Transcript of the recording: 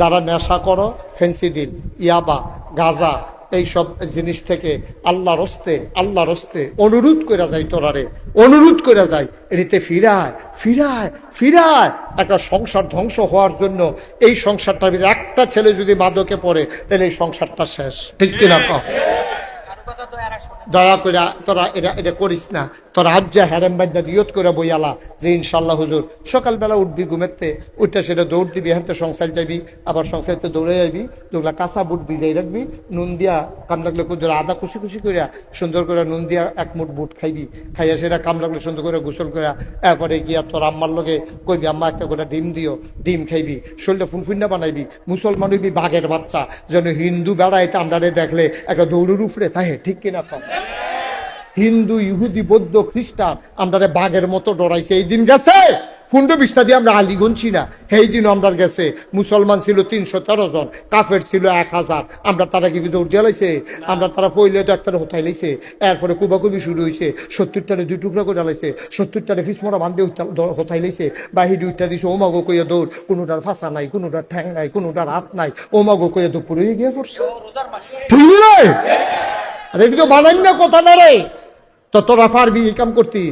যারা নেশা করো ফেন্সিডিল ইয়াবা, গাজা, এইসব জিনিস থেকে আল্লাহ রস্তে আল্লাহ রস্তে অনুরোধ করে যায় তোরারে অনুরোধ করে যায় এটিতে ফিরায় ফিরায় ফিরায়। একটা সংসার ধ্বংস হওয়ার জন্য এই সংসারটার ভিতরে একটা ছেলে যদি মাদকে পড়ে, তাহলে এই সংসারটা শেষ। ঠিক কিনা কম দয়া করে তোরা এটা এটা করিস না। তোরা আজ যা হ্যারেম বাদ্যা নিয়ত করে বইয়ালা যে ইনশাল্লাহ হুজুর সকালবেলা উঠবি ঘুমেতে উঠতে সেটা দৌড় দিবি হ্যাঁ সংসার যাবি, আবার সংসারতে দৌড়ে যাবি দুগুলা কাঁচা বুট ভিজাই রাখবি, নুন দিয়া কাম লাগলে আদা কুচি কুচি করিয়া সুন্দর করে নুন দিয়া এক মুঠ বুট খাইবি, খাইয়া সেটা কাম লাগলে সুন্দর করে গোসল করিয়া এরপরে গিয়া তোর আম্মার লগে কইবি, আম্মা, একটা করে ডিম দিও, ডিম খাইবি, শরীরটা ফুনফুন্না বানাইবি, মুসলমান হইবি বাঘের বাচ্চা, যেন হিন্দু বেড়ায় চামড়ারে দেখলে একটা দৌড়ের উপরে থাকে। ঠিক কিনা কম হিন্দু ইহুদি বৌদ্ধ খ্রিস্টান আমরা বাঘের মতো ডরাইছে এই দিন গেছে। ফুন্ড বিষ্টা দিয়ে আমরা আলি গুনছি না সেই দিন আমরা গেছে। মুসলমান ছিল তিনশো তেরো জন কাফের ছিল এক হাজার। আমরা তারা কি দৌড় দিয়ে লাইছে? আমরা তারা পইলে তো একটা হতাই লাইছে। এরপরে কুবাকুবি শুরু হয়েছে সত্তরটারে দুই টুকরা করে লাইছে সত্তরটারে ফিসমরা বান্ধে হতাই লাইছে। বাহির উঠটা দিছে ওমাগো কইয়া দৌড় কোনোটার ফাঁসা নাই কোনোটার ঠ্যাং নাই কোনোটার হাত নাই ওমাগো কইয়া দুপুরে গিয়ে পড়ছে। ঠিক আরে এটা তো বানাই না কথা না রে। তো তোরা পারবি এই কাম করতি।